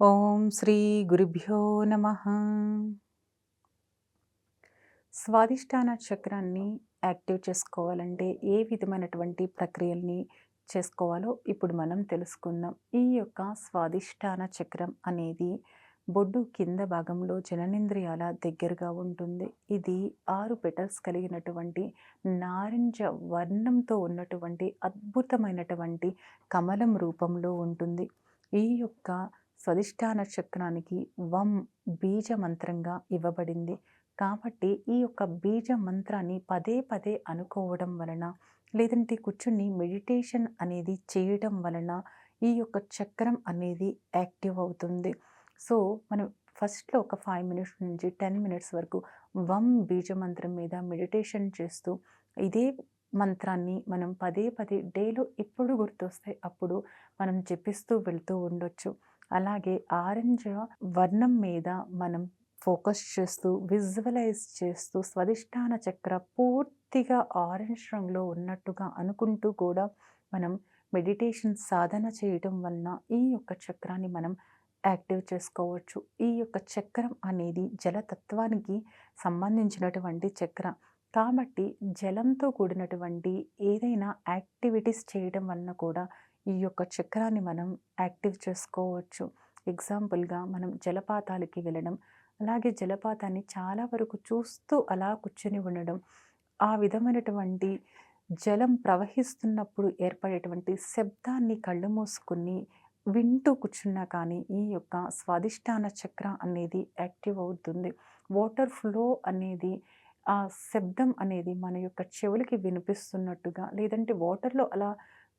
ఓం శ్రీ గురుభ్యో నమ. స్వాదిష్టాన చక్రాన్ని యాక్టివ్ చేసుకోవాలంటే ఏ విధమైనటువంటి ప్రక్రియల్ని చేసుకోవాలో ఇప్పుడు మనం తెలుసుకుందాం. ఈ యొక్క స్వాదిష్టాన చక్రం అనేది బొడ్డు కింద భాగంలో జననేంద్రియాల దగ్గరగా ఉంటుంది. ఇది ఆరు పెటల్స్ కలిగినటువంటి నారింజ వర్ణంతో ఉన్నటువంటి అద్భుతమైనటువంటి కమలం రూపంలో ఉంటుంది. ఈ యొక్క స్వధిష్టాన చక్రానికి వం బీజ మంత్రంగా ఇవ్వబడింది. కాబట్టి ఈ యొక్క బీజ మంత్రాన్ని పదే పదే అనుకోవడం వలన లేదంటే కూర్చుని మెడిటేషన్ అనేది చేయడం వలన ఈ యొక్క చక్రం అనేది యాక్టివ్ అవుతుంది. సో మనం ఫస్ట్లో ఒక ఫైవ్ మినిట్స్ నుంచి టెన్ మినిట్స్ వరకు వం బీజ మంత్రం మీద మెడిటేషన్ చేస్తూ ఇదే మంత్రాన్ని మనం పదే పదే డేలో ఎప్పుడు గుర్తొస్తే అప్పుడు మనం జపిస్తూ వెళ్తూ ఉండొచ్చు. అలాగే ఆరెంజ్ వర్ణం మీద మనం ఫోకస్ చేస్తూ విజువలైజ్ చేస్తూ స్వధిష్టాన చక్ర పూర్తిగా ఆరెంజ్ రంగులో ఉన్నట్టుగా అనుకుంటూ కూడా మనం మెడిటేషన్ సాధన చేయటం వలన ఈ యొక్క చక్రాన్ని మనం యాక్టివ్ చేసుకోవచ్చు. ఈ యొక్క చక్రం అనేది జలతత్వానికి సంబంధించినటువంటి చక్రం. కాబట్టి జలంతో కూడినటువంటి ఏదైనా యాక్టివిటీస్ చేయడం వలన కూడా ఈ యొక్క చక్రాన్ని మనం యాక్టివ్ చేసుకోవచ్చు. ఎగ్జాంపుల్గా మనం జలపాతాలకి వెళ్ళడం అలాగే జలపాతాన్ని చాలా వరకు చూస్తూ అలా కూర్చొని ఉండడం ఆ విధమైనటువంటి జలం ప్రవహిస్తున్నప్పుడు ఏర్పడేటువంటి శబ్దాన్ని కళ్ళు మూసుకుని వింటూ కూర్చున్నా కానీ ఈ యొక్క స్వాదిష్టాన చక్ర అనేది యాక్టివ్ అవుతుంది. వాటర్ ఫ్లో అనేది ఆ శబ్దం అనేది మన యొక్క చెవులకి వినిపిస్తున్నట్టుగా లేదంటే వాటర్లో అలా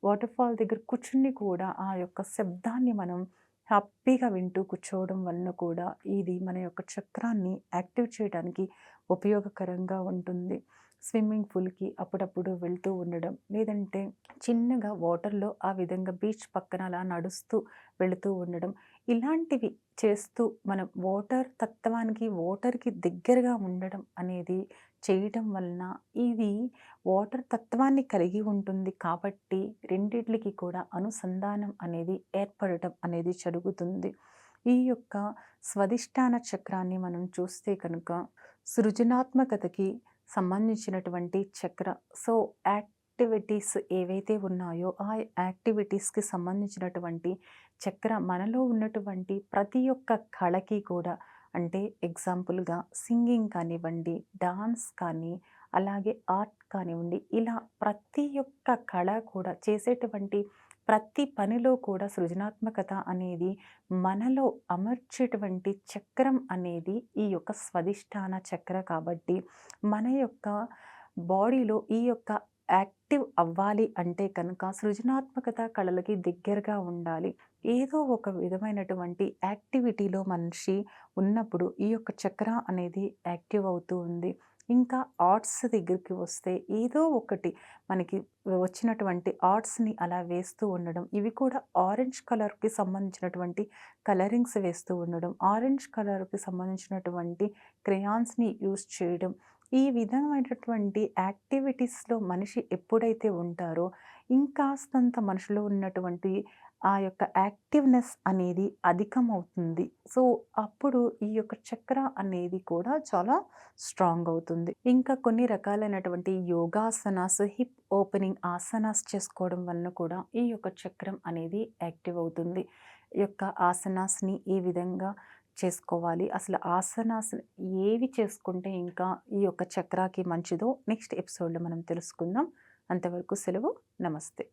వాటర్ ఫాల్ దగ్గర కూర్చుని కూడా ఆ యొక్క శబ్దాన్ని మనం హ్యాపీగా వింటూ కూర్చోవడం వలన కూడా ఇది మన యొక్క చక్రాన్ని యాక్టివ్ చేయడానికి ఉపయోగకరంగా ఉంటుంది. స్విమ్మింగ్ పూల్కి అప్పుడప్పుడు వెళ్తూ ఉండడం లేదంటే చిన్నగా వాటర్లో ఆ విధంగా బీచ్ పక్కన అలా నడుస్తూ వెళుతూ ఉండడం ఇలాంటివి చేస్తూ మనం వాటర్ తత్వానికి వాటర్కి దగ్గరగా ఉండడం అనేది చేయటం వలన ఇది వాటర్ తత్వాన్ని కలిగి ఉంటుంది కాబట్టి రెండిట్లకి కూడా అనుసంధానం అనేది ఏర్పడటం అనేది జరుగుతుంది. ఈ యొక్క స్వధిష్టాన చక్రాన్ని మనం చూస్తే కనుక సృజనాత్మకతకి సంబంధించినటువంటి చక్ర. సో యాక్టివిటీస్ ఏవైతే ఉన్నాయో ఆ యాక్టివిటీస్కి సంబంధించినటువంటి చక్ర మనలో ఉన్నటువంటి ప్రతి ఒక్క కళకి కూడా అంటే ఎగ్జాంపుల్గా సింగింగ్ కానివ్వండి డాన్స్ కానీ అలాగే ఆర్ట్ కానివ్వండి ఇలా ప్రతి ఒక్క కళ కూడా చేసేటువంటి ప్రతి పనిలో కూడా సృజనాత్మకత అనేది మనలో అమర్చేటువంటి చక్రం అనేది ఈ యొక్క స్వధిష్టాన చక్ర కాబట్టి మన యొక్క బాడీలో ఈ యొక్క యాక్టివ్ అవ్వాలి అంటే కనుక సృజనాత్మకత కళలకి దగ్గరగా ఉండాలి. ఏదో ఒక విధమైనటువంటి యాక్టివిటీలో మనిషి ఉన్నప్పుడు ఈ యొక్క చక్ర అనేది యాక్టివ్ అవుతూ ఉంది. ఇంకా ఆర్ట్స్ దగ్గరికి వస్తే ఏదో ఒకటి మనకి వచ్చినటువంటి ఆర్ట్స్ని అలా వేస్తూ ఉండడం ఇవి కూడా ఆరెంజ్ కలర్కి సంబంధించినటువంటి కలరింగ్స్ వేస్తూ ఉండడం ఆరెంజ్ కలర్కి సంబంధించినటువంటి క్రేయాన్స్ని యూస్ చేయడం ఈ విధమైనటువంటి యాక్టివిటీస్లో మనిషి ఎప్పుడైతే ఉంటారో ఇంకాస్తంత మనిషిలో ఉన్నటువంటి ఆ యొక్క యాక్టివ్నెస్ అనేది అధికమవుతుంది. సో అప్పుడు ఈ యొక్క చక్ర అనేది కూడా చాలా స్ట్రాంగ్ అవుతుంది. ఇంకా కొన్ని రకాలైనటువంటి యోగాసనాస్ హిప్ ఓపెనింగ్ ఆసనాస్ చేసుకోవడం వలన కూడా ఈ యొక్క చక్రం అనేది యాక్టివ్ అవుతుంది. ఈ యొక్క ఆసనాస్ని ఈ విధంగా చేసుకోవాలి. అసలు ఆసనాస్ ఏవి చేసుకుంటే ఇంకా ఈ యొక్క చక్రాకి మంచిదో నెక్స్ట్ ఎపిసోడ్లో మనం తెలుసుకుందాం. అంతవరకు సెలవు. నమస్తే.